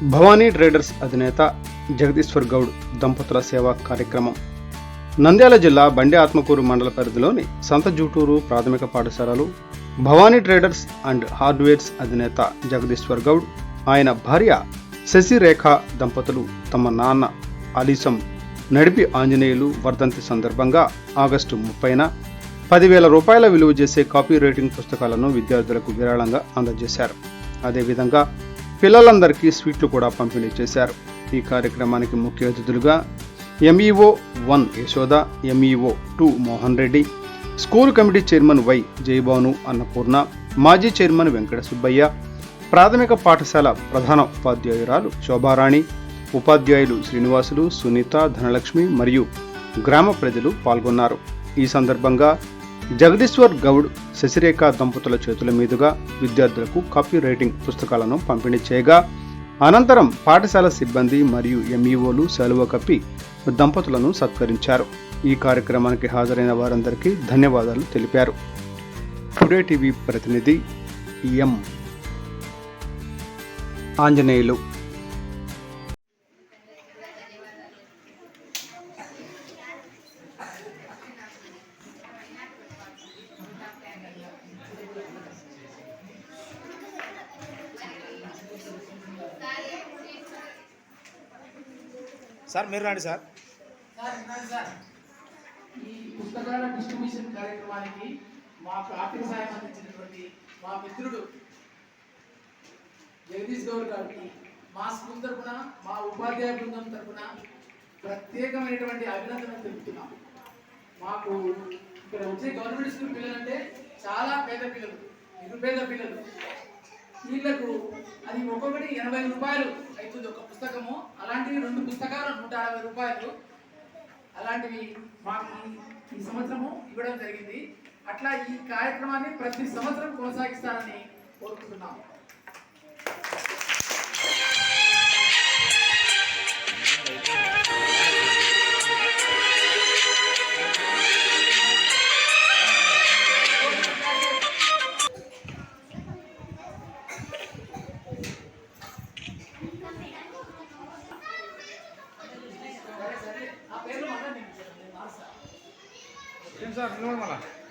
Bhavani traders అధినేత జగదీశ్వర్ గౌడ్ దంపతుల సేవా కార్యక్రమం. నంద్యాల జిల్లా బండి ఆత్మకూరు మండల పరిధిలోని సంత జూటూరు ప్రాథమిక పాఠశాలలు భవానీ ట్రేడర్స్ అండ్ హార్డ్వేర్స్ అధినేత జగదీశ్వర్ గౌడ్ ఆయన భార్య శశిరేఖ దంపతులు తమ నాన్న అలీసం నడిపి ఆంజనేయులు వర్ధంతి సందర్భంగా ఆగస్టు ముప్పైన పదివేల రూపాయల విలువ చేసే కాపీ రైటింగ్ పుస్తకాలను విద్యార్థులకు విరాళంగా అందజేశారు. అదేవిధంగా పిల్లలందరికీ స్వీట్లు కూడా పంపిణీ చేశారు. ఈ కార్యక్రమానికి ముఖ్య అతిథులుగా MEO one Yashoda MEO two Mohan Reddy school committee chairman Y Jayabhanu Annapurna మాజీ చైర్మన్ వెంకట సుబ్బయ్య ప్రాథమిక పాఠశాల ప్రధాన ఉపాధ్యాయురాలు శోభారాణి ఉపాధ్యాయులు శ్రీనివాసులు సునీత ధనలక్ష్మి మరియు గ్రామ ప్రజలు పాల్గొన్నారు. ఈ సందర్భంగా జగదీశ్వర్ గౌడ్ శశిరేఖ దంపతుల చేతుల మీదుగా విద్యార్థులకు కాపీ రైటింగ్ పుస్తకాలను పంపిణీ చేయగా అనంతరం పాఠశాల సిబ్బంది మరియు ఎంఈఓలు సెలవు కప్పి దంపతులను సత్కరించారు. ఈ కార్యక్రమానికి హాజరైన వారందరికీ ధన్యవాదాలు తెలిపారు. టుడే టీవీ ప్రతినిధి ఎం. ఆంజనేయులు సార్ మీరు రండి సార్. Sir sir. ఈ పుస్తకాల డిస్ట్రిబ్యూషన్ కార్యక్రమానికి మాకు ఆర్థిక సహాయం అందించినటువంటి మా మిత్రుడు జగదీష్ గౌడ్ గారికి మా స్కూల్ తరఫున మా ఉపాధ్యాయ బృందం తరఫున ప్రత్యేకమైనటువంటి అభినందనలు తెలుపుతున్నాం. మాకు ఇక్కడ వచ్చే గవర్నమెంట్ స్కూల్ పిల్లలంటే చాలా పేద పిల్లలు నిరుపేద పిల్లలు. వీళ్ళకు అది ఒక్కొక్కటి ఎనభై రూపాయలు అవుతుంది. ఒక పుస్తకము అలాంటివి రెండు పుస్తకాలు నూట అరవై రూపాయలు. అలాంటివి మాకు ఈ- సంవత్సరము ఇవ్వడం జరిగింది. అట్లా ఈ కార్యక్రమాన్ని ప్రతి సంవత్సరం కొనసాగిస్తారని కోరుకుంటున్నాము. సరే సరే ఆ